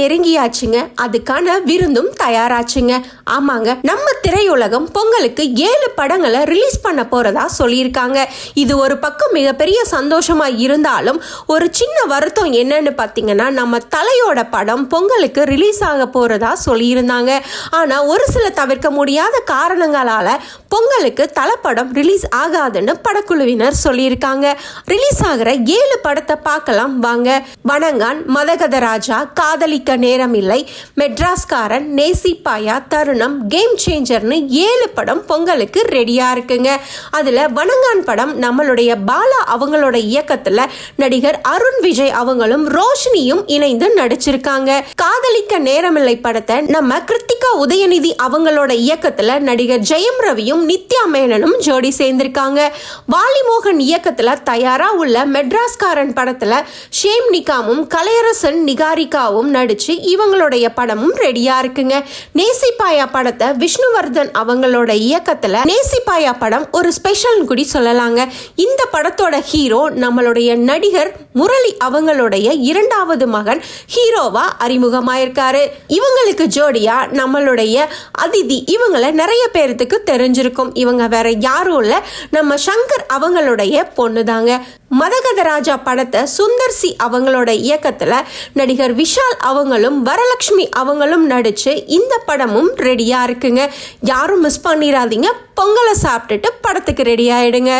நெருங்கியாச்சுங்க. அதுக்கான விருந்தும் தயாராச்சுங்க. ஆமாங்க நம்ம திரையுலகம் பொங்கலுக்கு ஏழு படங்களை ரிலீஸ் பண்ண போறதா சொல்லியிருக்காங்க. இது ஒரு பக்கம் மிகப்பெரிய சந்தோஷமா இருந்தாலும் ஒரு சின்ன வருத்தம் என்னன்னு பார்த்தீங்கன்னா நம்ம தலையோட படம் பொங்கலுக்கு ரிலீஸ் ஆக போறதா சொல்லியிருந்தாங்க. ஆனா ஒரு சில தவிர்க்க முடியாத காரணங்களால பொங்கலுக்கு தலைப்படம் ரிலீஸ் ஆகாதுன்னு படக்குழுவினர் சொல்லியிருக்காங்க. ரிலீஸ் ஆகிற ஏழு படத்தை பார்க்கலாம் வாங்க. வணங்கான் மதகத ராஜா நேரம் நேரமில்லை. மெட்ராஸ்காரன் நேசிப்பாயா தருணம் கேம் சேஞ்சர்னு ஏழு படம் பொங்கலுக்கு ரெடியா இருக்குங்க. அதுல வணங்கான் படம் நம்மளுடைய பாலா அவங்களோட இயக்கத்துல நடிகர் அருண் விஜய் அவங்களும் ரோஷினியும் இணைந்து நடிச்சிருக்காங்க. காதலிக்க நேரமில்லை படத்தை நம்ம கிருத்திகா உதயநிதி அவங்களோட இயக்கத்துல நடிகர் ஜெயம் ரவியும் நித்யா மேனனும் ஜோடி சேர்ந்திருக்காங்க. வாலிமோகன் இயக்கத்துல தயாரா உள்ள மெட்ராஸ்காரன் படத்துல ஷேம் நிகாமும் கலையரசன் நிகாரிகாவும் நடிச்சு இவங்களுடைய படமும் ரெடியா இருக்குங்க. நேசிப்பாயா படத்தை விஷ்ணுவர்தன் அவங்களோட இயக்கத்துல நேசிப்பாயா படம் ஒரு ஸ்பெஷல் கூடி சொல்லலாங்க. இந்த படத்தோட ஹீரோ நம்மளுடைய நடிகர் முரளி அவங்களுடைய இரண்டாவது மகன் ஹீரோவா அறிமுகமாயிருக்காரு. இவங்களுக்கு ஜோடியா நம்மளுடைய அதிதி இவங்களை நிறைய பேர்த்துக்கு தெரிஞ்சிருக்கும். இவங்க வேற யாரும் இல்ல. நம்ம சங்கர் அவங்களுடைய பொண்ணுதாங்க. மதகத ராஜா படத்தை சுந்தர் சி அவங்களோட இயக்கத்தில் நடிகர் விஷால் அவங்களும் வரலட்சுமி அவங்களும் நடித்து இந்த படமும் ரெடியாக இருக்குங்க. யாரும் மிஸ் பண்ணிடாதீங்க பொங்கலை சாப்பிட்டுட்டு படத்துக்கு ரெடி ஆயிடுங்க